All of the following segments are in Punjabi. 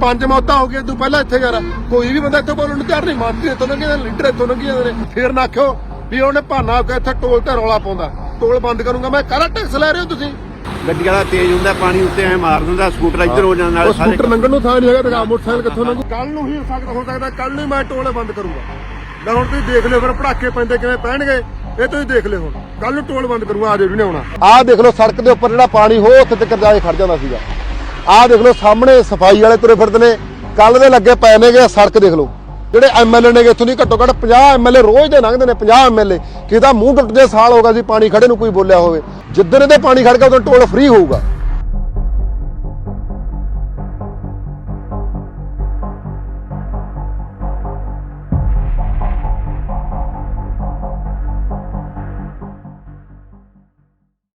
ਪੰਜ ਮੌਤਾਂ ਹੋ ਗਈਆਂ ਤੂੰ ਪਹਿਲਾਂ ਇੱਥੇ ਯਾਰ ਕੋਈ ਵੀ ਬੰਦਾ ਇੱਥੇ ਬੋਲਣ ਨੂੰ ਤਿਆਰ ਨਹੀਂ ਮੰਤਰੀ ਇੱਥੋਂ ਲੰਘੇ ਲੀਡਰ ਇੱਥੋਂ ਲੰਘੀ ਜਾਂਦੇ ਨੇ। ਫੇਰ ਨਾ ਆਖਿਓ ਵੀ ਉਹਨੇ ਭਾਨਾ ਕਿ ਇੱਥੇ ਟੋਲ ਤੇ ਰੌਲਾ ਪਾਉਂਦਾ। ਟੋਲ ਬੰਦ ਕਰੂੰਗਾ ਮੈਂ ਕਾਹਦਾ ਟੈਕਸ ਲੈ ਰਹੇ ਹੋ ਤੁਸੀਂ? ਗੱਡੀ ਵਾਲਾ ਤੇਜ਼ ਹੁੰਦਾ ਪਾਣੀ ਉੱਤੇ ਐ ਮਾਰ ਦਿੰਦਾ ਸਕੂਟਰ ਇੱਧਰ ਹੋ ਜਾਂਦਾ ਨਾਲ ਉਹ ਸਕੂਟਰ ਲੰਘਣ ਨੂੰ ਥਾਂ ਨਹੀਂ ਹੈਗਾ ਤੇ ਮੋਟਰਸਾਈਕਲ ਕਿੱਥੋਂ ਲੰਘੂ? ਕੱਲ ਨੂੰ ਹੀ ਸਕਦਾ ਹੋ ਸਕਦਾ ਕੱਲ ਨੂੰ ਮੈਂ ਟੋਲ ਬੰਦ ਕਰੂੰਗਾ। ਲੈ ਹੁਣ ਤੁਸੀਂ ਦੇਖ ਲਿਓ ਫਿਰ ਪੜਾਕੇ ਪੈਂਦੇ ਕਿਵੇਂ ਪੈਣਗੇ? ਇਹ ਤੁਸੀਂ ਦੇਖ ਲਿਓ ਹੁਣ। ਕੱਲ ਨੂੰ ਟੋਲ ਬੰਦ ਕਰੂੰਗਾ ਆ ਜੇ ਵੀ ਨਹੀਂ ਆਉਣਾ। ਆਹ ਦੇਖ ਲਓ ਸੜਕ ਦੇ ਉੱਪਰ ਜਿਹੜਾ ਪਾਣੀ ਹੋ ਉੱਥੇ ਤੱਕ ਜਾ ਕੇ ਖੜ ਜਾਂਦਾ ਸੀਗਾ। ਆਹ ਦੇਖ ਲਓ, ਸਾਹਮਣੇ ਸਫ਼ਾਈ ਵਾਲੇ ਤੁਰੇ ਫਿਰਦੇ ਨੇ। ਕੱਲ ਦੇ ਲੱਗੇ ਪਏ ਨੇਗੇ ਸੜਕ ਦੇਖ ਲਓ। ਜਿਹੜੇ ਐਮਐਲਏ ਨੇਗੇ, ਇੱਥੋਂ ਦੀ ਘੱਟੋ ਘੱਟ 50 ਐਮਐਲਏ ਰੋਜ਼ ਦੇ ਲੰਘਦੇ ਨੇ 50 ਐਮਐਲਏ ਕਿਦਾ ਮੂੰਹ ਟੁੱਟਦੇ ਸਾਲ ਹੋਗਾ ਸੀ, ਪਾਣੀ ਖੜੇ ਨੂੰ ਕੋਈ ਬੋਲਿਆ ਹੋਵੇ। ਜਿੱਦਣ ਇਹਦੇ ਪਾਣੀ ਖੜ ਗਿਆ, ਉਦੋਂ ਟੋਲ ਫ੍ਰੀ ਹੋਊਗਾ।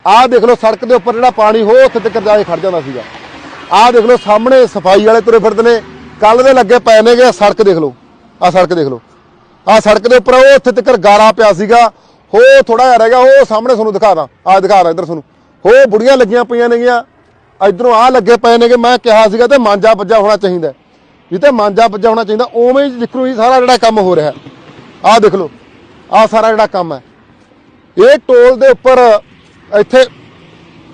ਆਹ ਦੇਖ ਲਓ, ਸੜਕ ਦੇ ਉੱਪਰ ਜਿਹੜਾ ਪਾਣੀ ਹੋ ਉੱਥੇ ਤੱਕ ਜਾ ਕੇ ਖੜ ਜਾਂਦਾ ਸੀਗਾ। ਆਹ ਦੇਖ ਲਓ, ਸਾਹਮਣੇ ਸਫ਼ਾਈ ਵਾਲੇ ਤੁਰੇ ਫਿਰਦੇ ਨੇ। ਕੱਲ ਦੇ ਲੱਗੇ ਪਏ ਨੇਗੇ, ਆਹ ਸੜਕ ਦੇਖ ਲਓ। ਆਹ ਸੜਕ ਦੇਖ ਲਓ। ਆਹ ਸੜਕ ਦੇ ਉੱਪਰ ਉਹ ਉੱਥੇ ਤੱਕ ਗਾਰਾ ਪਿਆ ਸੀਗਾ। ਹੋ ਥੋੜਾ ਜਿਹਾ ਰਹਿ ਗਿਆ, ਉਹ ਸਾਹਮਣੇ ਤੁਹਾਨੂੰ ਦਿਖਾਦਾ ਆਹ ਦਿਖਾਦਾ ਇੱਧਰ ਤੁਹਾਨੂੰ। ਹੋ, ਬੁੜੀਆਂ ਲੱਗੀਆਂ ਪਈਆਂ ਨੇਗੀਆਂ। ਇਧਰੋਂ ਆਹ ਲੱਗੇ ਪਏ ਨੇਗੇ, ਮੈਂ ਕਿਹਾ ਸੀਗਾ ਤੇ ਮਾਂਜਾ ਵੱਜਾ ਹੋਣਾ ਚਾਹੀਦਾ। ਜਿੱਤੇ ਮਾਂਜਾ ਵੱਜਾ ਹੋਣਾ ਚਾਹੀਦਾ, ਉਵੇਂ ਹੀ ਜਿਕਰੂ ਹੀ ਸਾਰਾ ਜਿਹੜਾ ਕੰਮ ਹੋ ਰਿਹਾ। ਆਹ ਦੇਖ ਲਓ, ਆਹ ਸਾਰਾ ਜਿਹੜਾ ਕੰਮ ਹੈ। ਇਹ ਟੋਲ ਦੇ ਉੱਪਰ ਇੱਥੇ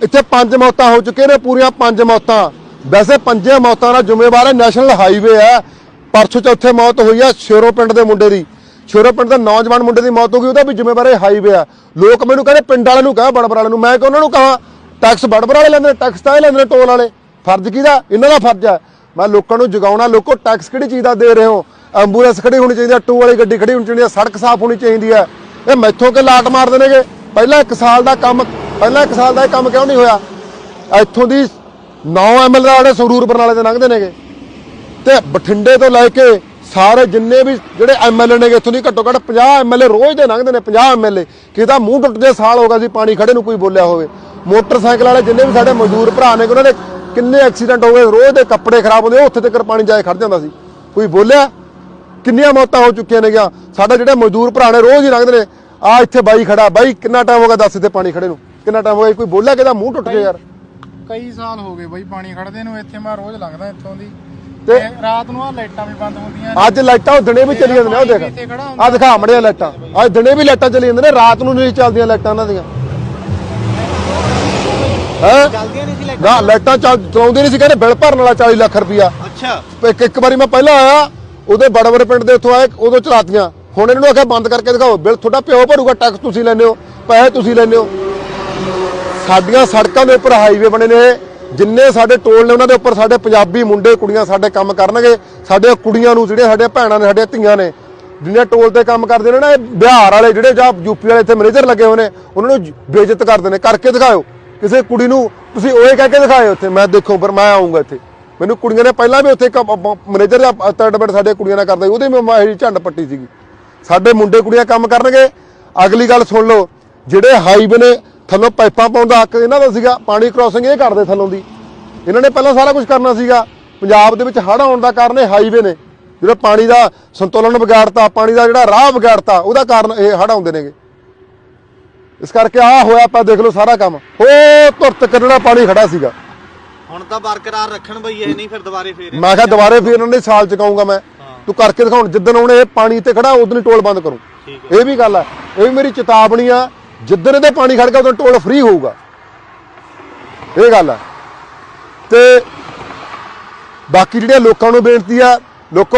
ਇੱਥੇ ਪੰਜ ਮੌਤਾਂ ਹੋ ਚੁੱਕੀਆਂ ਨੇ, ਪੂਰੀਆਂ ਪੰਜ ਮੌਤਾਂ। ਵੈਸੇ ਪੰਜੇ ਮੌਤਾਂ ਦਾ ਜ਼ਿੰਮੇਵਾਰ ਹੈ, ਨੈਸ਼ਨਲ ਹਾਈਵੇ ਹੈ। ਪਰਸੋਂ ਚੌਥੇ ਮੌਤ ਹੋਈ ਹੈ ਸ਼ੇਰੋ ਪਿੰਡ ਦੇ ਮੁੰਡੇ ਦੀ। ਸ਼ੇਰੋ ਪਿੰਡ ਦੇ ਨੌਜਵਾਨ ਮੁੰਡੇ ਦੀ ਮੌਤ ਹੋ ਗਈ, ਉਹਦਾ ਵੀ ਜ਼ਿੰਮੇਵਾਰ ਹੈ ਹਾਈਵੇ ਆ ਲੋਕ ਮੈਨੂੰ ਕਹਿੰਦੇ, ਪਿੰਡ ਵਾਲਿਆਂ ਨੂੰ ਕਹਾਂ ਬੜਬਰ ਵਾਲਿਆਂ ਨੂੰ। ਮੈਂ ਕਿ ਉਹਨਾਂ ਨੂੰ ਕਹਾਂ ਟੈਕਸ ਬੜਬੜ ਵਾਲੇ ਲੈਂਦੇ ਨੇ ਟੈਕਸ ਤਾਂ ਇਹ ਲੈਂਦੇ ਨੇ ਟੋਲ ਵਾਲੇ। ਫਰਜ਼ ਕਿਹਦਾ? ਇਹਨਾਂ ਦਾ ਫਰਜ਼ ਹੈ। ਮੈਂ ਲੋਕਾਂ ਨੂੰ ਜਗਾਉਣਾ, ਲੋਕੋ ਟੈਕਸ ਕਿਹੜੀ ਚੀਜ਼ ਦਾ ਦੇ ਰਹੇ ਹੋ? ਐਂਬੂਲੈਂਸ ਖੜੀ ਹੋਣੀ ਚਾਹੀਦੀ ਹੈ ਟੂ ਵਾਲੀ ਗੱਡੀ ਖੜੀ ਹੋਣੀ ਚਾਹੀਦੀ ਹੈ, ਸੜਕ ਸਾਫ਼ ਹੋਣੀ ਚਾਹੀਦੀ ਹੈ। ਇਹ ਮੈਥੋਂ ਕਿ ਲਾਟ ਮਾਰਦੇ ਨੇਗੇ? ਪਹਿਲਾਂ 1 ਸਾਲ ਦਾ ਕੰਮ, ਪਹਿਲਾਂ 1 ਸਾਲ ਦਾ ਇਹ ਕੰਮ ਕਿਉਂ ਨਹੀਂ ਹੋਇਆ? ਇੱਥੋਂ ਦੀ 9 ਐਮਐਲ ਦਾ ਜਿਹੜੇ ਸੰਗਰੂਰ ਬਰਨਾਲੇ ਦੇ ਲੰਘਦੇ ਨੇਗੇ। ਤੇ ਬਠਿੰਡੇ ਤੋਂ ਲੈ ਕੇ ਸਾਰੇ ਜਿੰਨੇ ਵੀ ਜਿਹੜੇ ਐਮਐਲਏ ਨੇਗੇ, ਇੱਥੋਂ ਦੀ ਘੱਟੋ ਘੱਟ 50 ਐਮਐਲਏ ਰੋਜ਼ ਦੇ ਲੰਘਦੇ ਨੇ 50 ਐਮਐਲਏ ਕਿਦਾ ਮੂੰਹ ਟੁੱਟਦੇ ਸਾਲ ਹੋ ਗਿਆ ਸੀ, ਪਾਣੀ ਖੜੇ ਨੂੰ ਕੋਈ ਬੋਲਿਆ ਹੋਵੇ। ਮੋਟਰਸਾਈਕਲ ਵਾਲੇ ਜਿੰਨੇ ਵੀ ਸਾਡੇ ਮਜ਼ਦੂਰ ਭਰਾ ਨੇ, ਉਹਨਾਂ ਦੇ ਕਿੰਨੇ ਐਕਸੀਡੈਂਟ ਹੋ ਗਏ, ਰੋਜ਼ ਦੇ ਕੱਪੜੇ ਖਰਾਬ ਹੁੰਦੇ, ਉਹ ਉੱਥੇ ਤੱਕ ਪਾਣੀ ਜਾ ਕੇ ਖੜ ਜਾਂਦਾ ਸੀ। ਕੋਈ ਬੋਲਿਆ? ਕਿੰਨੀਆਂ ਮੌਤਾਂ ਹੋ ਚੁੱਕੀਆਂ ਨੇਗੀਆਂ? ਸਾਡਾ ਜਿਹੜੇ ਮਜ਼ਦੂਰ ਭਰਾ ਨੇ, ਰੋਜ਼ ਹੀ ਲੰਘਦੇ ਨੇ। ਆ ਇੱਥੇ ਬਾਈ ਖੜਾ, ਬਾਈ ਕਿੰਨਾ ਟਾਈਮ ਹੋ ਗਿਆ ਦੱਸ ਇੱਥੇ ਪਾਣੀ ਖੜੇ ਨੂੰ? ਕਿੰਨਾ ਟਾਈਮ ਹੋ ਗਿਆ? ਕੋਈ ਬੋਲਿਆ ਕਿਦਾ ਮੂੰਹ ਟੁੱਟ ਗਿਆ ਯਾਰ। ਕਈ ਸਾਲ ਹੋ ਗਏ ਬਈ ਪਾਣੀ ਖੜਦੇ ਨੂੰ ਇੱਥੇ ਮੈਂ ਰੋਜ਼ ਲੰਘਦਾ ਇੱਥੋਂ ਦੀ। ਤੇ- ਰਾਤ ਨੂੰ ਆ ਲਾਈਟਾਂ ਵੀ ਬੰਦ ਹੁੰਦੀਆਂ ਅੱਜ ਲਾਈਟਾਂ ਦਿਨੇ ਵੀ ਚੱਲੀ ਜਾਂਦੀਆਂ ਨੇ ਉਹ ਦੇਖ। ਆ ਦਿਖਾ ਮੜਿਆ ਲਾਈਟਾਂ। ਅੱਜ ਦਿਨੇ ਵੀ ਲਾਈਟਾਂ ਚੱਲੀ ਜਾਂਦੀਆਂ ਨੇ ਰਾਤ ਨੂੰ ਨਹੀਂ ਚੱਲਦੀਆਂ ਲਾਈਟਾਂ ਇਹਨਾਂ ਦੀਆਂ। ਹੈ? ਚੱਲਦੀਆਂ ਨਹੀਂ ਸੀ ਲੈ ਨਾ ਲਾਈਟਾਂ ਚੱਲ ਚਲਾਉਂਦੇ ਨਹੀਂ ਸੀ ਕਹਿੰਦੇ ਬਿੱਲ ਭਰਨ ਵਾਲਾ 40 ਲੱਖ ਰੁਪਇਆ। ਅੱਛਾ। ਇੱਕ ਇੱਕ ਵਾਰੀ ਮੈਂ ਪਹਿਲਾਂ ਆਇਆ ਉਹਦੇ ਬੜਵਰ ਪਿੰਡ ਦੇ ਉੱਥੋਂ ਆਏ ਉਦੋਂ ਚਲਾਤੀਆਂ। ਹੁਣ ਇਹਨਾਂ ਨੂੰ ਆਖਿਆ ਬੰਦ ਕਰਕੇ ਦਿਖਾਓ ਬਿੱਲ ਤੁਹਾਡਾ ਪਿਓ ਭਰੂਗਾ ਟੈਕਸ ਤੁਸੀਂ ਲੈਂਦੇ ਹੋ ਪੈਸੇ ਤੁਸੀਂ ਲੈਂਦੇ ਹੋ। ਸਾਡੀਆਂ ਸੜਕਾਂ ਦੇ ਉੱਪਰ ਹਾਈਵੇ ਬਣੇ ਨੇ। ਜਿੰਨੇ ਸਾਡੇ ਟੋਲ ਨੇ ਉਹਨਾਂ ਦੇ ਉੱਪਰ ਸਾਡੇ ਪੰਜਾਬੀ ਮੁੰਡੇ ਕੁੜੀਆਂ ਸਾਡੇ ਕੰਮ ਕਰਨਗੇ। ਸਾਡੇ ਕੁੜੀਆਂ ਨੂੰ ਜਿਹੜੀਆਂ ਸਾਡੇ ਭੈਣਾਂ ਨੇ ਸਾਡੇ ਧੀਆਂ ਨੇ ਜਿੰਨੇ ਟੋਲ ਤੇ ਕੰਮ ਕਰਦੇ ਨੇ ਨਾ ਇਹ ਬਿਹਾਰ ਵਾਲੇ ਜਿਹੜੇ ਜਾਂ ਯੂਪੀ ਵਾਲੇ ਇੱਥੇ ਮੈਨੇਜਰ ਲੱਗੇ ਹੋਏ ਨੇ ਉਹਨਾਂ ਨੂੰ ਬੇਇੱਜ਼ਤ ਕਰਦੇ ਨੇ। ਕਰਕੇ ਦਿਖਾਓ। ਕਿਸੇ ਕੁੜੀ ਨੂੰ ਤੁਸੀਂ ਓਏ ਕਹਿ ਕੇ ਦਿਖਾਏ ਉੱਥੇ ਮੈਂ ਦੇਖੋ ਪਰ ਮੈਂ ਆਉਂਗਾ ਇੱਥੇ। ਮੈਨੂੰ ਕੁੜੀਆਂ ਨੇ ਪਹਿਲਾਂ ਵੀ ਉੱਥੇ ਮੈਨੇਜਰ ਦਾ ਤੜਬੜ ਸਾਡੇ ਕੁੜੀਆਂ ਨਾਲ ਕਰਦਾ ਸੀ, ਉਹਦੇ ਮੈਂ ਇਹੀ ਝੰਡ ਪੱਟੀ ਸੀਗੀ। ਸਾਡੇ ਮੁੰਡੇ ਕੁੜੀਆਂ ਕੰਮ ਕਰਨਗੇ। ਅਗਲੀ ਗੱਲ ਸੁਣ ਲਓ। ਜਿਹੜੇ ਹਾਈਵੇ ਨੇ ਥੱਲੋਂ ਪਾਈਪਾਂ ਪਾਉਣ ਦਾ ਹੱਕ ਇਹਨਾਂ ਦਾ ਸੀਗਾ ਪਾਣੀ ਕ੍ਰਾਸਿੰਗ ਇਹ ਕਰਦੇ ਥੱਲੋਂ ਦੀ। ਇਹਨਾਂ ਨੇ ਪਹਿਲਾਂ ਸਾਰਾ ਕੁਝ ਕਰਨਾ ਸੀਗਾ। ਪੰਜਾਬ ਦੇ ਵਿੱਚ ਹੜ੍ਹ ਆਉਣ ਦਾ ਕਾਰਨ ਇਹ ਹਾਈਵੇ ਨੇ। ਜਿਹੜਾ ਪਾਣੀ ਦਾ ਸੰਤੁਲਨ ਵਿਗਾੜਤਾ ਪਾਣੀ ਦਾ ਜਿਹੜਾ ਰਾਹ ਵਿਗਾੜਤਾ ਉਹਦਾ ਕਾਰਨ ਇਹ ਹੜ੍ਹ ਆਉਂਦੇ ਨੇਗੇ। ਇਸ ਕਰਕੇ ਆ ਹੋਇਆ ਆਪਾਂ ਦੇਖ ਲਓ ਸਾਰਾ ਕੰਮ। ਉਹ ਧੁਰਤ ਕੱਢਣਾ ਪਾਣੀ ਖੜਾ ਸੀਗਾ। ਹੁਣ ਤਾਂ ਬਰਕਰਾਰ ਰੱਖਣ ਬਈ ਇਹ ਨਹੀਂ ਫਿਰ ਦੁਬਾਰੇ ਫੇਰ ਮੈਂ ਕਿਹਾ ਦੁਬਾਰੇ ਫਿਰ ਇਹਨਾਂ ਨੇ ਸਾਲ ਚਕਾਉਂਗਾ ਮੈਂ। ਤੂੰ ਕਰਕੇ ਦਿਖਾਉਣ ਜਿੱਦਣ ਹੁਣ ਇਹ ਪਾਣੀ ਤੇ ਖੜਾ ਉਦੋਂ ਹੀ ਟੋਲ ਬੰਦ ਕਰੂੰ। ਇਹ ਵੀ ਗੱਲ ਹੈ ਇਹ ਵੀ ਮੇਰੀ ਚੇਤਾਵਨੀ ਆ ਜਿੱਦਣ ਇਹਦੇ ਪਾਣੀ ਖੜ ਗਿਆ, ਉਦੋਂ ਟੋਲ ਫ੍ਰੀ ਹੋਊਗਾ। ਇਹ ਗੱਲ ਹੈ ਤੇ ਬਾਕੀ ਜਿਹੜੇ ਲੋਕਾਂ ਨੂੰ ਬੇਨਤੀ ਆ, ਲੋਕੋ,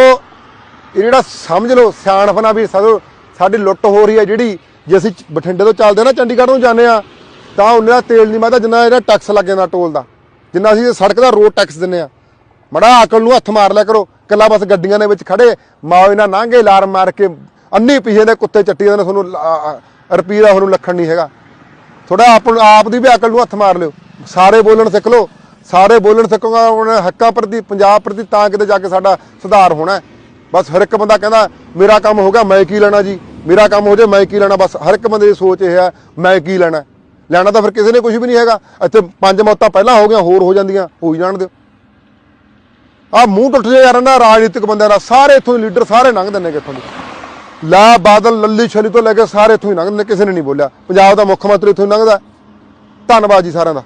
ਇਹ ਜਿਹੜਾ ਸਮਝ ਲਓ, ਸਿਆਣਪਨਾ ਵੀ ਸਾਡੋ ਸਾਡੀ ਲੁੱਟ ਹੋ ਰਹੀ ਹੈ ਜਿਹੜੀ, ਜੇ ਅਸੀਂ ਬਠਿੰਡੇ ਤੋਂ ਚੱਲਦੇ ਨਾ, ਚੰਡੀਗੜ੍ਹ ਨੂੰ ਜਾਂਦੇ ਆ, ਤਾਂ ਉਹਨਾਂ ਦਾ ਤੇਲ ਨਹੀਂ ਮਾਦਾ ਜਿੰਨਾ ਇਹਦਾ ਟੈਕਸ ਲੱਗ ਜਾਂਦਾ ਟੋਲ ਦਾ। ਜਿੰਨਾ ਅਸੀਂ ਸੜਕ ਦਾ ਰੋਡ ਟੈਕਸ ਦਿੰਨੇ ਆ। ਮੜਾ ਅਕਲ ਨੂੰ ਹੱਥ ਮਾਰ ਲਿਆ ਕਰੋ ਕੱਲਾ ਬਸ ਗੱਡੀਆਂ ਦੇ ਵਿੱਚ ਖੜੇ, ਮਾਓ ਇਹਨਾਂ ਨਾਂਗੇ ਅਲਾਰਮ ਮਾਰ ਕੇ, ਅੰਨੀ ਪਿਛੇ ਦੇ ਕੁੱਤੇ ਚੱਟੀ ਜਾਂਦੇ ਤੁਹਾਨੂੰ ਰੁਪਈਏ ਦਾ ਤੁਹਾਨੂੰ ਲੱਖਣ ਨਹੀਂ ਹੈਗਾ। ਥੋੜਾ ਆਪ ਆਪ ਦੀ ਵੀ ਅਕਲ ਨੂੰ ਹੱਥ ਮਾਰ ਲਿਓ। ਸਾਰੇ ਬੋਲਣ ਸਿੱਖ ਲਓ। ਸਾਰੇ ਬੋਲਣ ਸਿੱਖੋਗਾ ਉਹਨਾਂ ਹੱਕਾਂ ਪ੍ਰਤੀ ਪੰਜਾਬ ਪ੍ਰਤੀ ਤਾਂ ਕਿਤੇ ਜਾ ਕੇ ਸਾਡਾ ਸੁਧਾਰ ਹੋਣਾ ਬਸ ਹਰ ਇੱਕ ਬੰਦਾ ਕਹਿੰਦਾ, ਮੇਰਾ ਕੰਮ ਹੋ ਗਿਆ, ਮੈਂ ਕੀ ਲੈਣਾ ਜੀ? ਮੇਰਾ ਕੰਮ ਹੋ ਜਾਏ, ਮੈਂ ਕੀ ਲੈਣਾ? ਬਸ ਹਰ ਇੱਕ ਬੰਦੇ ਦੀ ਸੋਚ ਇਹ ਹੈ, ਮੈਂ ਕੀ ਲੈਣਾ? ਲੈਣਾ ਤਾਂ ਫਿਰ ਕਿਸੇ ਨੇ ਕੁਝ ਵੀ ਨਹੀਂ ਹੈਗਾ। ਇੱਥੇ ਪੰਜ ਮੌਤਾਂ ਪਹਿਲਾਂ ਹੋ ਗਈਆਂ, ਹੋਰ ਹੋ ਜਾਂਦੀਆਂ, ਹੋ ਹੀ ਜਾਣ ਦਿਓ। ਆ ਮੂੰਹ ਟੁੱਟ ਜੇ ਯਾਰ ਨਾ ਰਾਜਨੀਤਿਕ ਬੰਦਿਆਂ ਦਾ, ਸਾਰੇ ਇੱਥੋਂ ਲੀਡਰ ਸਾਰੇ ਲੰਘ ਨੇ ਇੱਥੋਂ ਦੇ। ਲਾ ਬਾਦਲ ਲੱਲੀ ਛਲੀ ਤੋਂ ਲੈ ਕੇ ਸਾਰੇ ਇੱਥੋਂ ਹੀ ਲੰਘਦੇ ਨੇ, ਕਿਸੇ ਨੇ ਨਹੀਂ ਬੋਲਿਆ। ਪੰਜਾਬ ਦਾ ਮੁੱਖ ਮੰਤਰੀ ਇੱਥੋਂ ਹੀ ਲੰਘਦਾ। ਧੰਨਵਾਦ ਜੀ ਸਾਰਿਆਂ ਦਾ।